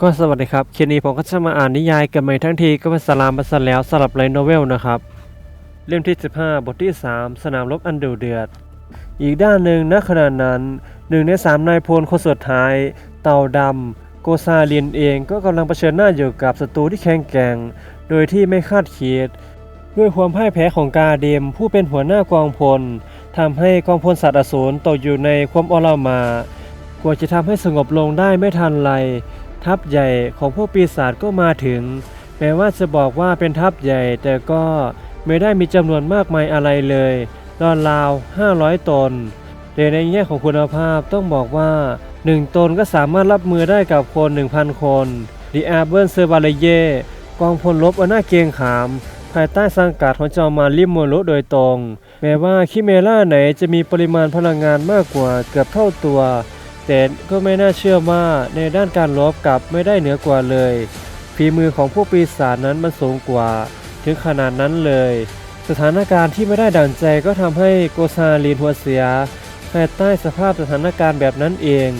ก็สวัสดีครับคลิปนี้ผมก็จะมาอ่านนิยายกันใหม่ทั้งทีก็เป็นสลามมาซะแล้วสำหรับไลโนเวลนะครับ เล่มที่ 15 บทที่ 3 สนามรบอันดุเดือด อีกด้านหนึ่งณขณะนั้นหนึ่งในสามนายพลคนสุดท้าย เต่าดำโกซาลินเองก็กำลังเผชิญหน้าอยู่กับศัตรูที่แข็งแกร่ง โดยที่ไม่คาดคิดด้วยความพ่ายแพ้ของกาเดมผู้เป็นหัวหน้ากองพลทำให้กองพลสัตว์อสูรตกอยู่ในความอลหมา กว่าจะทำให้สงบลงได้ไม่ทันไร ทัพใหญ่ของพวกปีศาจก็มาถึง แม้ว่าจะบอกว่าเป็นทัพใหญ่ แต่ก็ไม่ได้มีจำนวนมากมายอะไรเลยรอนราว 500 ตนแต่ในแง่ของคุณภาพต้องบอกว่า 1 ตนก็สามารถรับมือได้กับคน 1,000 คนดีอาเบิร์นเซอร์บาเลเยกองพลรบอัน่าเกรงขาม ภายใต้สังกัดของจอมมารลิมโมโรโดยตรง แม้ว่าคิเมล่าไหนจะมีปริมาณพลังงานมากกว่าเกือบเท่าตัว แต่ก็ไม่น่าเชื่อว่าในด้านการลบกลับไม่ได้เหนือกว่าเลยฝีมือของพวกปีศาจนั้นมันสูงกว่าถึงขนาดนั้นเลย สถานการณ์ที่ไม่ได้ดั่งใจก็ทำให้โกซาลีนหัวเสียภายใต้สภาพสถานการณ์แบบนั้นเอง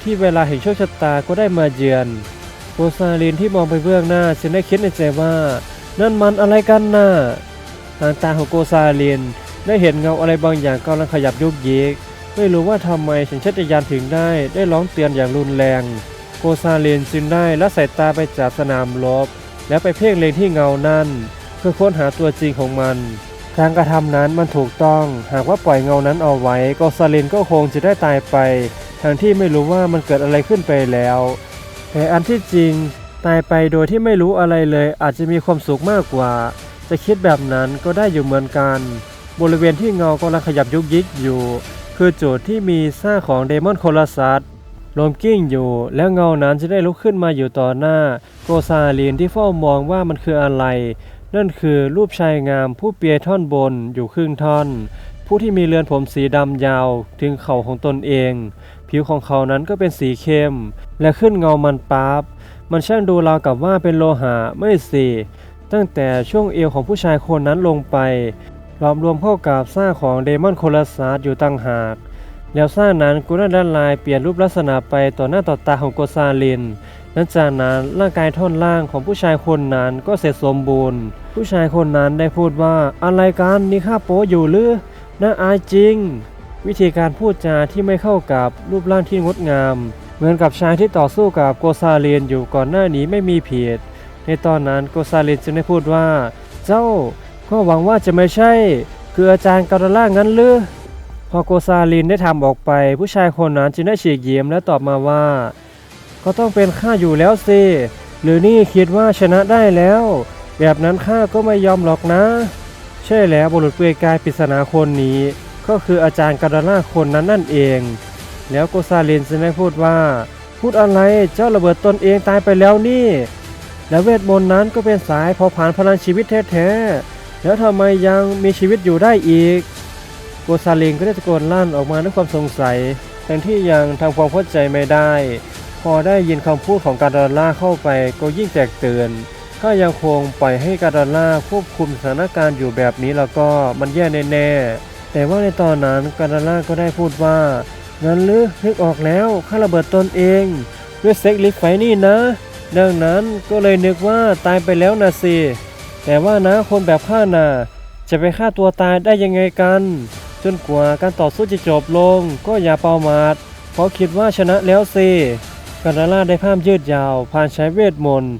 ที่เวลาแห่งโชคชะตาก็ได้มาเยือนโกซาลีนที่มองไปเบื้องหน้าจึงได้คิดในใจว่า นั่นมันอะไรกันน่ะทางตาของโกซาลีนได้เห็นเงาอะไรบางอย่างกำลังขยับยุกยิก ไม่รู้ว่าทำไมสัญชาตญาณถึงได้ได้ร้องเตือนอย่างรุนแรง โกซาเลนจึงได้ละสายตาไปจากสนามรบ แล้วไปเพ่งเล็งที่เงานั้นเพื่อค้นหาตัวจริงของมันการกระทำนั้นมันถูกต้องหากว่าปล่อยเงานั้นเอาไว้โกซาเลนก็คงจะได้ตายไปทั้งที่ไม่รู้ว่ามันเกิดอะไรขึ้นไปแล้ว แต่อันที่จริงตายไปโดยที่ไม่รู้อะไรเลย อาจจะมีความสุขมากกว่า จะคิดแบบนั้นก็ได้อยู่เหมือนกัน บริเวณที่เงากำลังขยับยุกยิกอยู่ คือจุดที่มีซ่ากของเดมอนโคลาซัสลมกิ้งอยู่ แล้วเงานั้นจะได้ลุกขึ้นมาอยู่ต่อหน้า โกซาลีนที่เฝ้ามองว่ามันคืออะไร นั่นคือรูปชายงามผู้เปียท่อนบนอยู่ครึ่งท่อน ผู้ที่มีเรือนผมสีดำยาวถึงเข่าของตนเอง ผิวของเขานั้นก็เป็นสีเข้ม และขึ้นเงามันปาบมันช่างดูราวกับว่าเป็นโลหะไม่สิตั้งแต่ช่วงเอวของผู้ชายคนนั้นลงไป รวมรวมเข้ากับซ่าของเดมอนโคลาซัสอยู่ต่างหาก แล้วซ่านั้นก็ได้ละลายเปลี่ยนรูปลักษณะไปต่อหน้าต่อตาของโกซาลินหลังจากนั้นร่างกายท่อนล่างของผู้ชายคนนั้นก็เสร็จสมบูรณ์ ผู้ชายคนนั้นได้พูดว่าอะไรกันนี่ข้าโป๊อยู่หรือน่าอายจริง วิธีการพูดจาที่ไม่เข้ากับรูปร่างที่งดงาม เหมือนกับชายที่ต่อสู้กับโกซาเลนอยู่ก่อนหน้านี้ไม่มีผิดในตอนนั้นโกซาเลนจึงได้พูดว่า เจ้า ก็หวังว่าจะไม่ใช่ คืออาจารย์กาดาล่างั้นหรือพอโกซาลินได้ทำออกไป ผู้ชายคนนั้นจึงได้ฉีกเยิ้มและตอบมาว่า ก็ต้องเป็นข้าอยู่แล้วสิหรือนี่คิดว่าชนะได้แล้ว แบบนั้นข้าก็ไม่ยอมหรอกนะ ใช่แล้วบุรุษเปลือยกายปริศนาคนนี้ ก็คืออาจารย์กาดาล่าคนนั้นนั่นเอง แล้วโกซาลินจึงได้พูดว่า พูดอะไรเจ้าระเบิดตนเองตายไปแล้วนี่ และเวทมนต์นั้นก็เป็นสายเผาผลาญพลังชีวิตแท้ๆ แล้วทำไมยังมีชีวิตอยู่ได้อีก โกซาลิงก็ได้ตะโกนลั่นออกมาด้วยความสงสัยทั้งที่ยังทำความเข้าใจไม่ได้ พอได้ยินคำพูดของการดอลล่าเข้าไปก็ยิ่งแตกตื่นถ้ายังคงปล่อยให้การดอลล่าควบคุมสถานการณ์อยู่แบบนี้แล้วก็มันแย่แน่ๆแต่ว่าในตอนนั้นการดอลล่าก็ได้พูดว่างั้นหรือนึกออกแล้วข้าระเบิดตนเอง ด้วยเซ็กลิฟไฟนี่นะ ดังนั้นก็เลยนึกว่าตายไปแล้วนะสิ แต่ว่านะคนแบบข้าน่ะจะไปฆ่าตัวตายได้ยังไงกัน จนกว่าการต่อสู้จะจบลง ก็อย่าเป่ามาดเพราะคิดว่าชนะแล้วสิกาดาล่าได้ภาพยืดยาว ผ่านใช้เวทมนต์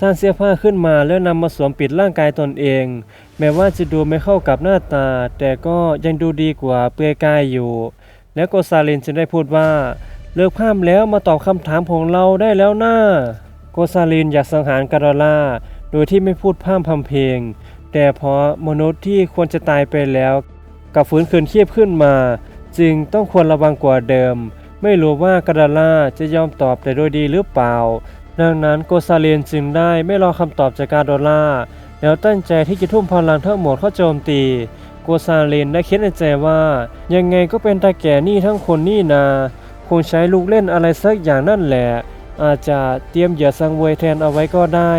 สร้างเสื้อผ้าขึ้นมาแล้วนำมาสวมปิดร่างกายตนเอง แม้ว่าจะดูไม่เข้ากับหน้าตา แต่ก็ยังดูดีกว่าเปลือยกายอยู่ แล้วโกซาลินจึงได้พูดว่า เลิกพร่ำแล้วมาตอบคำถามของเราได้แล้วนะโกซาลินอยากสังหารกาดาล่า โดยที่ไม่พูดพร่ำพำเพลง แต่เพราะมนุษย์ที่ควรจะตายไปแล้วกับฟื้นคืนชีพขึ้นมา จึงต้องควรระวังกว่าเดิม ไม่รู้ว่ากาดาล่าจะยอมตอบแต่โดยดีหรือเปล่า ดังนั้นโกซาเลนจึงได้ไม่รอคำตอบจากกาดาล่าแล้วตั้งใจที่จะทุ่มพลังทั้งหมดเข้าโจมตีโกซาเลนได้คิดในใจว่า ยังไงก็เป็นตาแก่นี่ทั้งคนนี่นา คงใช้ลูกเล่นอะไรสักอย่างนั่นแหละ อาจจะเตรียมเหยื่อสังเวยแทนเอาไว้ก็ได้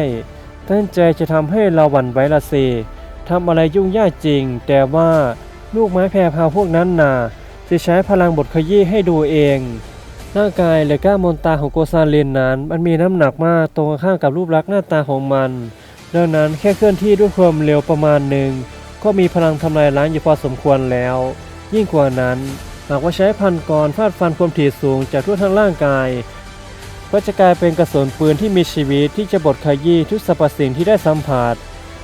ตั้งใจจะทำให้เราหวั่นไหวละสิทำอะไรยุ่งยากจริง แต่ว่าลูกไม้แพรพาวพวกนั้นน่ะจะใช้พลังบทขยี้ให้ดูเองร่างกายและกล้ามนตาของโกซาเลนนั้น มันมีน้ำหนักมากตรงกันข้ามกับรูปลักษณ์หน้าตาของมัน ดังนั้นแค่เคลื่อนที่ด้วยความเร็วประมาณหนึ่งก็มีพลังทำลายล้างอยู่พอสมควรแล้ว ยิ่งกว่านั้น หากว่าใช้พันกรฟาดฟันความถี่สูงจากทั่วทั้งร่างกาย ก็จะกลายเป็นกระสุนปืนที่มีชีวิตที่จะบดขยี้ทุกสรรพสิ่งที่ได้สัมผัส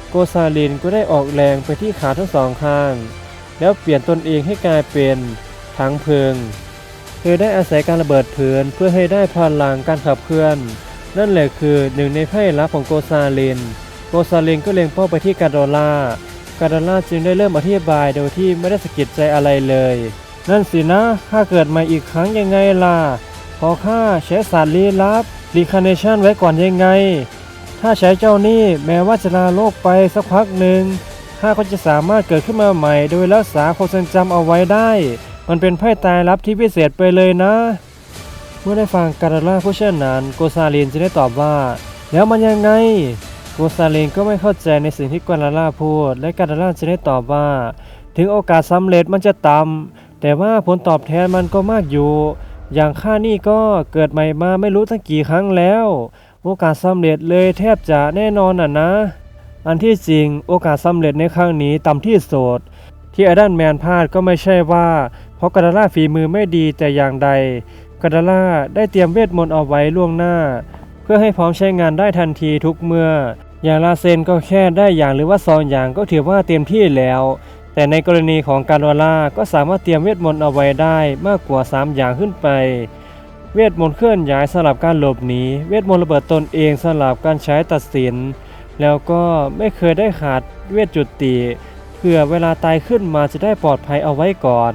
โกซาลินก็ได้ออกแรงไปที่ขาทั้งสองข้าง แล้วเปลี่ยนตนเองให้กลายเป็นถังเพลิง เธอได้อาศัยการระเบิดเพลินเพื่อให้ได้พลังการขับเคลื่อน นั่นแหละคือหนึ่งในไพ่ลับของโกซาลิน โกซาลินก็เล็งเป้าไปที่การดอล่า การดอล่าจึงได้เริ่มอธิบายโดยที่ไม่ได้สะกิดใจอะไรเลย นั่นสินะข้าเกิดมาอีกครั้งยังไงล่ะ พอข้าใช้ศาสตร์ลี้ลับรีคาเนชันไว้ก่อนยังไง ถ้าใช้เจ้านี่แม้ว่าจะลาโลกไปสักพักหนึ่งข้าก็จะสามารถเกิดขึ้นมาใหม่ โดยรักษาความทรงจำเอาไว้ได้ มันเป็นไพ่ตายลับที่พิเศษไปเลยนะ เมื่อได้ฟังการล่าผู้เช่นนั้นโกซาลินจะได้ตอบว่า แล้วมันยังไงโกซาลินก็ไม่เข้าใจในสิ่งที่กาลาล่าพูด และกาลาล่าจะได้ตอบว่า ถึงโอกาสสำเร็จมันจะต่ำแต่ว่าผลตอบแทนมันก็มากอยู่ อย่างข้านี่ก็เกิดใหม่มาไม่รู้ตั้งกี่ครั้งแล้ว โอกาสสำเร็จเลยแทบจะแน่นอนอะนะ อันที่จริงโอกาสสำเร็จในครั้งนี้ต่ำที่สุดที่อดันแมนพลาดก็ไม่ใช่ว่า เพราะกาดาล่าฝีมือไม่ดีแต่อย่างใดกาดาล่าได้เตรียมเวทมนต์เอาไว้ล่วงหน้า เพื่อให้พร้อมใช้งานได้ทันทีทุกเมื่อ อย่างลาเซนก็แค่ได้อย่างหรือว่าสองอย่างก็ถือว่าเต็มที่แล้ว แต่ในกรณีของการดอล่าก็สามารถเตรียมเวทมนต์เอาไว้ได้มากกว่า 3 อย่างขึ้นไป เวทมนต์เคลื่อนย้ายสลับการหลบหนี เวทมนต์ระเบิดตนเองสลับการใช้ตัดสิน แล้วก็ไม่เคยได้ขาดเวทจุติเพื่อเวลาตายขึ้นมาจะได้ปลอดภัยเอาไว้ก่อน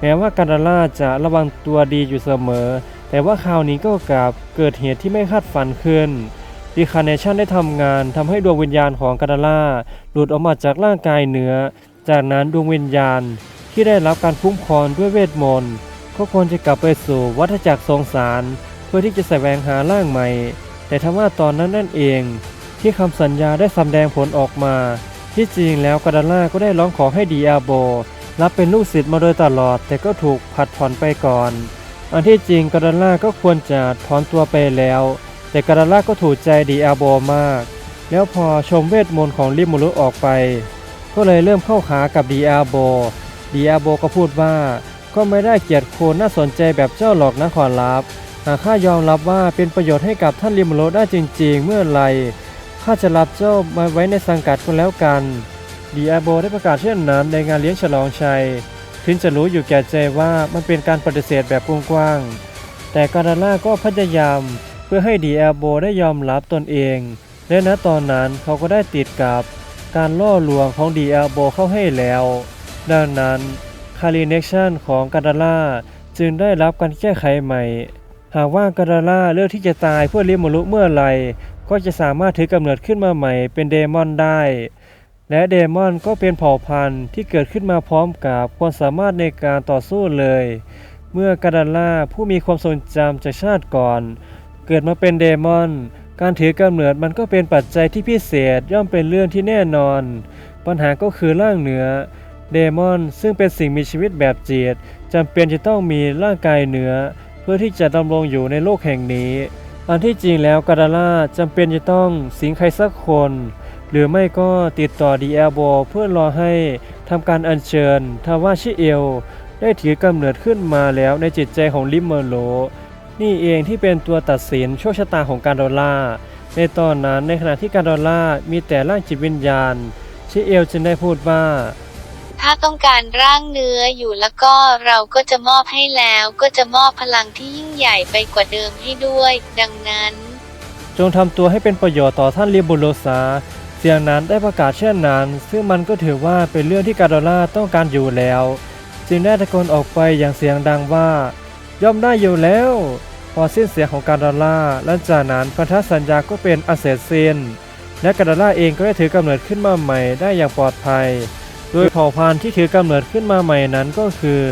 แม้ว่าการดาล่าจะระวังตัวดีอยู่เสมอ แต่ว่าคราวนี้ก็กลับเกิดเหตุที่ไม่คาดฝันขึ้นดีคาเนชันได้ทำงานทำให้ดวงวิญญาณของการดาล่าหลุดออกมาจากร่างกายเนื้อ จากนั้นดวงวิญญาณที่ได้รับการคุ้มครองด้วยเวทมนต์ก็ควรจะกลับไปสู่วัฏจักรสงสาร เพื่อที่จะแสวงหาร่างใหม่ แต่ทว่าตอนนั้นนั่นเอง ที่คำสัญญาได้สำแดงผลออกมา ที่จริงแล้วกาดาล่าก็ได้ร้องขอให้ดีอาโบ รับเป็นลูกศิษย์มาโดยตลอด แต่ก็ถูกผัดผ่อนไปก่อน อันที่จริงกาดาล่าก็ควรจะถอนตัวไปแล้ว แต่กาดาล่าก็ถูกใจดีอาโบมาก แล้วพอชมเวทมนต์ของริมูรุออกไป ก็เลยเริ่มเข้าขากับดีอาโบดีอาโบก็พูดว่าก็ไม่ได้เกียรติคุณน่าสนใจแบบเจ้าหรอกนะขอรับหากข้ายอมรับว่าเป็นประโยชน์ให้กับท่านริมูรุได้จริง ๆ เมื่อไหร่ข้าจะรับเจ้ามาไว้ในสังกัดคุณแล้วกันดีอาโบได้ประกาศเช่นนั้นในงานเลี้ยงฉลองชัย ถึงจะรู้อยู่แก่ใจว่ามันเป็นการปฏิเสธแบบกว้างๆแต่กาดาล่าก็พยายามเพื่อให้ดีอาโบได้ยอมรับตนเอง และณตอนนั้นเขาก็ได้ติดกับ การล่อลวงของดีอาโบเข้าให้แล้ว ดังนั้นคาริเนชันของกาดาล่าจึงได้รับการแก้ไขใหม่ หากว่ากาดาล่าเลือกที่จะตายเพื่อเลี้ยงมนุเมื่อไหร่ก็จะสามารถถือกำเนิดขึ้นมาใหม่เป็นเดมอนได้ และเดมอนก็เป็นเผ่าพันธุ์ที่เกิดขึ้นมาพร้อมกับความสามารถในการต่อสู้เลย เมื่อกาดาล่าผู้มีความทรงจำจากชาติก่อน เกิดมาเป็นเดมอน การถือกำเนิดมันก็เป็นปัจจัยที่พิเศษย่อมเป็นเรื่องที่แน่นอน ปัญหาก็คือร่างเหนือเดมอนซึ่งเป็นสิ่งมีชีวิตแบบจีตจำเป็นจะต้องมีร่างกายเหนือ เพื่อที่จะดำรงอยู่ในโลกแห่งนี้ อันที่จริงแล้วกาดาล่าจำเป็นจะต้องสิงใครสักคน หรือไม่ก็ติดต่อดีแอลโบเพื่อรอให้ทำการอัญเชิญทว่าชิเอล ได้ถือกำเนิดขึ้นมาแล้วในจิตใจของลิมเมอร์โล นี่เองที่เป็นตัวตัดสินโชคชะตาของการดอลล่าในตอนนั้นในขณะที่การดอลล่ามีแต่ร่างจิตวิญญาณ ชิเอลจึงได้พูดว่าถ้าต้องการร่างเนื้ออยู่แล้วก็เราก็จะมอบให้แล้วก็จะมอบพลังที่ยิ่งใหญ่ไปกว่าเดิมให้ด้วย ดังนั้น จงทำตัวให้เป็นประโยชน์ต่อท่านลิบูโลซาเสียงนั้นได้ประกาศเช่นนั้น ซึ่งมันก็ถือว่าเป็นเรื่องที่กาโดล่าต้องการอยู่แล้ว จึงได้ตะโกนออกไปอย่างเสียงดังว่า ย่อมได้อยู่แล้ว พอสิ้นเสียงของกาโดล่าหลังจากนั้นพันธสัญญาก็เป็นอันเสร็จสิ้นและกาโดล่าเองก็ได้ถือกำเนิดขึ้นมาใหม่ได้อย่างปลอดภัย โดยเผ่าพันธุ์ที่ถือกำเนิดขึ้นมาใหม่นั้นก็คือ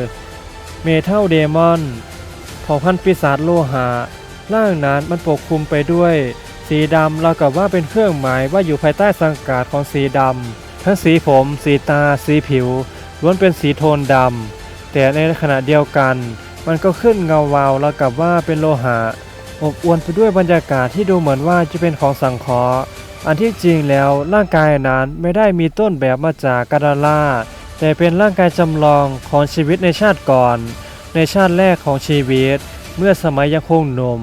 เมทัลเดมอนเผ่าพันธุ์ปีศาจโลหะร่างนั้นมันปกคลุมไปด้วย สีดำเรากับว่าเป็นเครื่องหมายว่าอยู่ภายใต้สังกัดของสีดำทั้งสีผม สีตา สีผิวล้วนเป็นสีโทนดำแต่ในขณะเดียวกัน มันก็ขึ้นเงาวาวแล้วกับว่าเป็นโลหะ อบอวลไปด้วยบรรยากาศที่ดูเหมือนว่าจะเป็นของสังเคราะห์อันที่จริงแล้วร่างกายนั้นไม่ได้มีต้นแบบมาจากกาดาล่าแต่เป็นร่างกายจำลองของชีวิตในชาติก่อน ในชาติแรกของชีวิต เมื่อสมัยยังคงหนุ่ม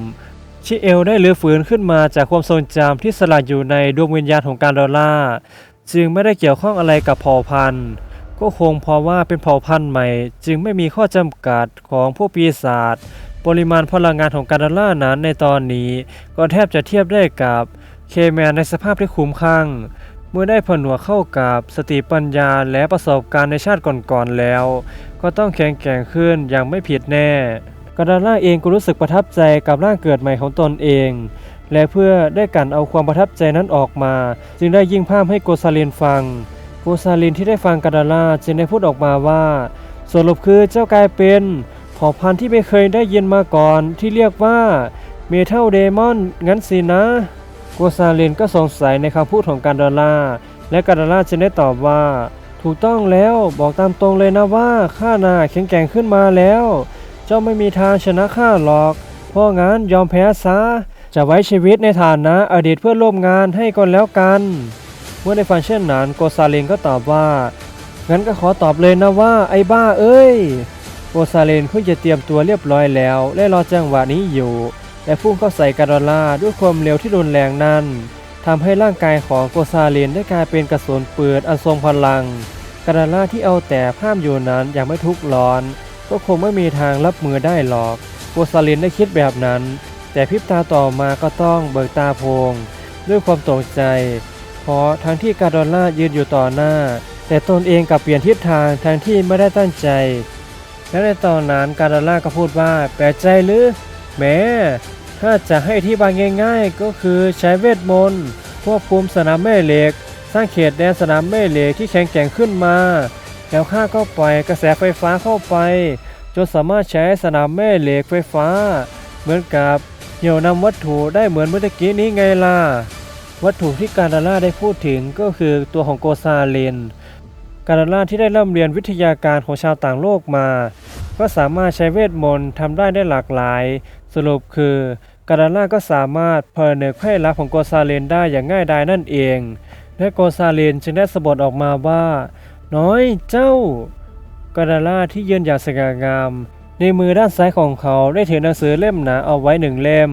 ชิเอลได้รื้อฟื้นขึ้นมาจากความทรงจำที่สลักอยู่ในดวงวิญญาณของการดอลล่าจึงไม่ได้เกี่ยวข้องอะไรกับเผ่าพันธุ์ ก็คงเพราะว่าเป็นเผ่าพันธุ์ใหม่ จึงไม่มีข้อจำกัดของพวกปีศาจปริมาณพลังงานของการดอลล่านั้นในตอนนี้ ก็แทบจะเทียบได้กับเคแมนในสภาพที่คุ้มข้างเมื่อได้ผนวกเข้ากับสติปัญญาและประสบการณ์ในชาติก่อนๆแล้ว ก็ต้องแข็งแกร่งขึ้นอย่างไม่ผิดแน่กาดาล่าเองก็รู้สึกประทับใจกับร่างเกิดใหม่ของตนเอง และเพื่อได้กันเอาความประทับใจนั้นออกมา จึงได้ยิ่งภาพให้โกซาเลนฟัง โกซาลินที่ได้ฟังกาดาล่าจึงได้พูดออกมาว่าสรุปคือเจ้ากลายเป็นเผ่าพันธุ์ที่ไม่เคยได้ยินมาก่อนที่เรียกว่าเมทัลเดมอนงั้นสินะโกซาลินก็สงสัยในคำพูดของการดาล่าและการดาล่าจึงได้ตอบว่า ถูกต้องแล้วบอกตามตรงเลยนะว่าข้านาแข็งแกร่งขึ้นมาแล้ว เจ้าไม่มีทางชนะข้าหรอก เพราะงั้นยอมแพ้ซะ จะไว้ชีวิตในฐานะอดีตเพื่อนร่วมงานให้ก่อนแล้วกัน เมื่อได้ฟังเช่นนั้นโกซาเลนก็ตอบว่า งั้นก็ขอตอบเลยนะว่าไอ้บ้าเอ้ยโกซาเลนเพิ่งจะเตรียมตัวเรียบร้อยแล้ว และรอจังหวะนี้อยู่ และพุ่งเข้าใส่กาดอล่าด้วยความเร็วที่รุนแรงนั้นทำให้ร่างกายของโกซาเลนได้กลายเป็นกระสุนเปืนอันทรงพลังกาดอลล่าที่เอาแต่ภาพอยู่นั้นอย่างไม่ทุกข์ร้อน ก็คงไม่มีทางรับมือได้หรอกโกซาเลนได้คิดแบบนั้น แต่พริบตาต่อมาก็ต้องเบิกตาโพง ด้วยความตกใจ พาะทั้งที่กาดอลล่ายืนอยู่ต่อหน้า แต่ตนเองกลับเปลี่ยนทิศทางทั้งที่ไม่ได้ตั้งใจ และในตอนนั้นกาดอลล่าก็พูดว่าแปลกใจหรือแหมถ้าจะให้ที่บางง่าย ๆ ก็คือใช้เวทมนต์ควบคุมสนามแม่เหล็ก สร้างเขตแดนสนามแม่เหล็กที่แข็งแกร่งขึ้นมา แล้วข้าก็ปล่อยกระแสไฟฟ้าเข้าไป จนสามารถใช้สนามแม่เหล็กไฟฟ้า เหมือนกับเหนี่ยวนำวัตถุได้เหมือนเมื่อกี้นี้ไงล่ะ วัตถุที่การดาล่าได้พูดถึงก็คือตัวของโกซาเลน การดาล่าที่ได้ร่ำเรียนวิทยาการของชาวต่างโลกมา ก็สามารถใช้เวทมนต์ทำได้ได้หลากหลาย สรุปคือ การดาล่าก็สามารถเผยเนึกไพ่ลับของโกซาเลนได้อย่างง่ายดายนั่นเอง และโกซาเลนจึงได้สะบัดออกมาว่า น้อยเจ้า กาดาล่าที่ยืนอย่างสง่างาม ในมือด้านซ้ายของเขาได้ถือหนังสือเล่มหนาเอาไว้หนึ่งเล่ม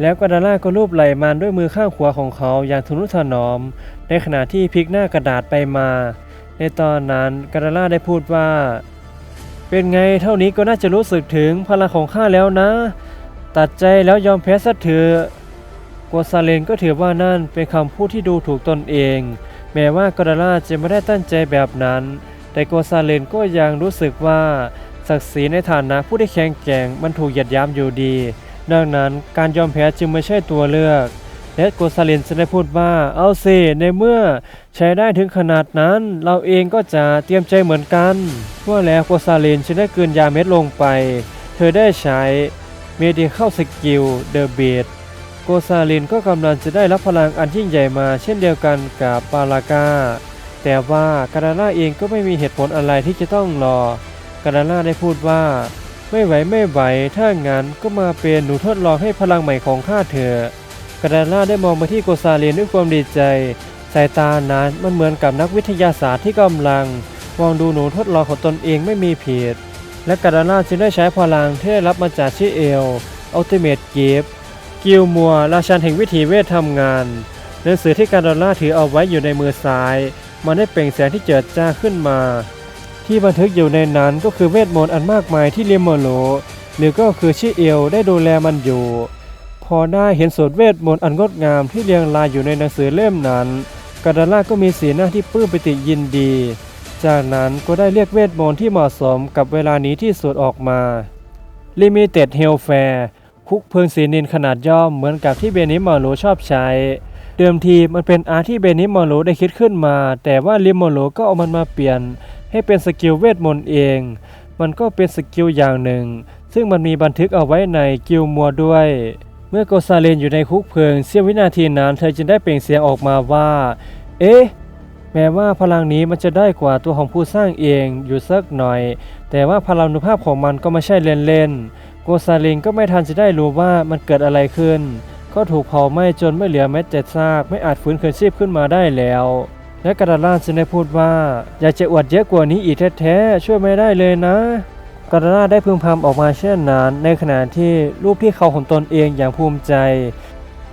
แล้วกาดาล่าก็รูปไหล่มันด้วยมือข้างขวาของเขาอย่างทนุถนอม ในขณะที่พลิกหน้ากระดาษไปมา ในตอนนั้นกาดาล่าได้พูดว่า เป็นไงเท่านี้ก็น่าจะรู้สึกถึงพลังของข้าแล้วนะ ตัดใจแล้วยอมแพ้ซะเถอะกัวซาเลนก็ถือว่านั่นเป็นคำพูดที่ดูถูกตนเอง แม้ว่ากาดาล่าจะไม่ได้ตั้งใจแบบนั้น แต่โกซาเลนก็ยังรู้สึกว่าศักดิ์ศรีในฐานะผู้ที่แข็งแกร่งมันถูกหยียดยามอยู่ดี ดังนั้นการยอมแพ้จึงไม่ใช่ตัวเลือกและโกซาเลนจะได้พูดว่าเอาสิในเมื่อใช้ได้ถึงขนาดนั้น เราเองก็จะเตรียมใจเหมือนกันเมื่อแล้วโกซาเลนจึงได้กลืนยาเม็ดลงไป เธอได้ใช้ Medical Skill The Beat โกซาเลนก็กำลังจะได้รับพลังอันยิ่งใหญ่มาเช่นเดียวกันกับปาลากาแต่ว่ากาดาล่าเองก็ไม่มีเหตุผลอะไรที่จะต้องรอกาดาล่าได้พูดว่า ไม่ไหวไม่ไหว ถ้างั้นก็มาเป็นหนูทดลองให้พลังใหม่ของข้าเถอะกาดาล่าได้มองไปที่โกซาเลนด้วยความดีใจ สายตานั้นมันเหมือนกับนักวิทยาศาสตร์ที่กำลังมองดูหนูทดลองของตนเองไม่มีผิด และกาดาล่าจึงได้ใช้พลังที่ได้รับมาจากชิเอลอัลติเมทเกฟกิลมัวราชันแห่งวิถีเวททำงานหนังสือที่การดอลล่าถือเอาไว้อยู่ในมือซ้าย มันได้เปล่งแสงที่เจิดจ้าขึ้นมา ที่บันทึกอยู่ในนั้นก็คือเวทมนต์อันมากมายที่เลียมโมโลหรือก็คือชิเอลได้ดูแลมันอยู่ พอได้เห็นสูตรเวทมนต์อันงดงามที่เรียงรายอยู่ในหนังสือเล่มนั้นกาดาล่าก็มีสีหน้าที่ปลื้มปิติยินดี จากนั้นก็ได้เรียกเวทมนต์ที่เหมาะสมกับเวลานี้ที่สุดออกมา Limited h e l l f a r คุกเพลิงสีนินขนาดย่อมเหมือนกับที่เบนิมอโลชอบใช้ เดิมทีมันเป็นอาร์ที่เบนิมอโลได้คิดขึ้นมา แต่ว่าลิมอโลก็เอามันมาเปลี่ยน ให้เป็นสกิลเวทมนต์เอง มันก็เป็นสกิลอย่างหนึ่ง ซึ่งมันมีบันทึกเอาไว้ในกิลมัวด้วย เมื่อโกซาเลนอยู่ในคุกเพลิงเสี้ยววินาทีนั้น เธอจึงได้เปล่งเสียงออกมาว่า เอ๊ะแม้ว่าพลังนี้มันจะได้กว่าตัวของผู้สร้างเองอยู่สักหน่อย แต่ว่าพลังนุภาพของมันก็ไม่ใช่เล่นๆ โกซาลิงก็ไม่ทันจะได้รู้ว่ามันเกิดอะไรขึ้น ก็ถูกเผาไหม้จนไม่เหลือแม้แต่ซาก ไม่อาจฟื้นคืนชีพขึ้นมาได้แล้ว และกระดาล่าจึงได้พูดว่า อยากจะอวดเยอะกว่านี้อีกแท้ๆช่วยไม่ได้เลยนะ กระดาล่าได้พึมพำออกมาเช่นนั้นในขณะที่รูปที่เขาของตนเองอย่างภูมิใจ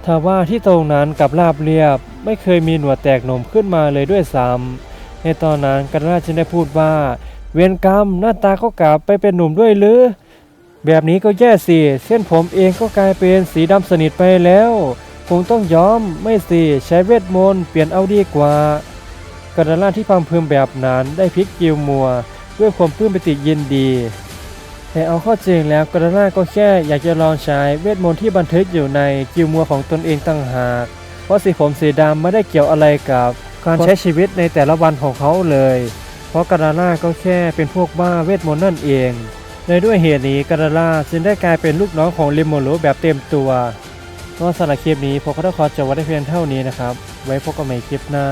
ทว่าที่ตรงนั้นกับราบเรียบ ไม่เคยมีหนวดแตกหนมขึ้นมาเลยด้วยซ้ำในตอนนั้นกระดาล่าจึงได้พูดว่า เวรกรรมหน้าตาก็กลับไปเป็นหนุ่มด้วยหรือแบบนี้ก็แย่สิ เส้นผมเองก็กลายเป็นสีดำสนิทไปแล้ว คงต้องยอมไม่สิ ใช้เวทมนต์เปลี่ยนเอาดีกว่า กระดาล่าที่พังพึมแบบนั้นได้พลิกกิวมัว ด้วยความปลื้มปิติยินดี แต่เอาข้อจริงแล้วกระดาล่าก็แค่อยากจะลองใช้เวทมนต์ที่บันทึกอยู่ในกิวมัวของตนเองต่างหาก เพราะสีผมสีดำไม่ได้เกี่ยวอะไรกับการใช้ชีวิตในแต่ละวันของเขาเลย เพราะกระดาล่าก็แค่เป็นพวกบ้าเวทมนต์นั่นเอง ในด้วยเหตุนี้กาดาล่าจึงได้กลายเป็นลูกน้องของลิมโมโรแบบเต็มตัวก็สำหรับคลิปนี้ผมก็ต้องขอจบไว้ได้เพียงเท่านี้นะครับ ไว้พบกันใหม่คลิปหน้า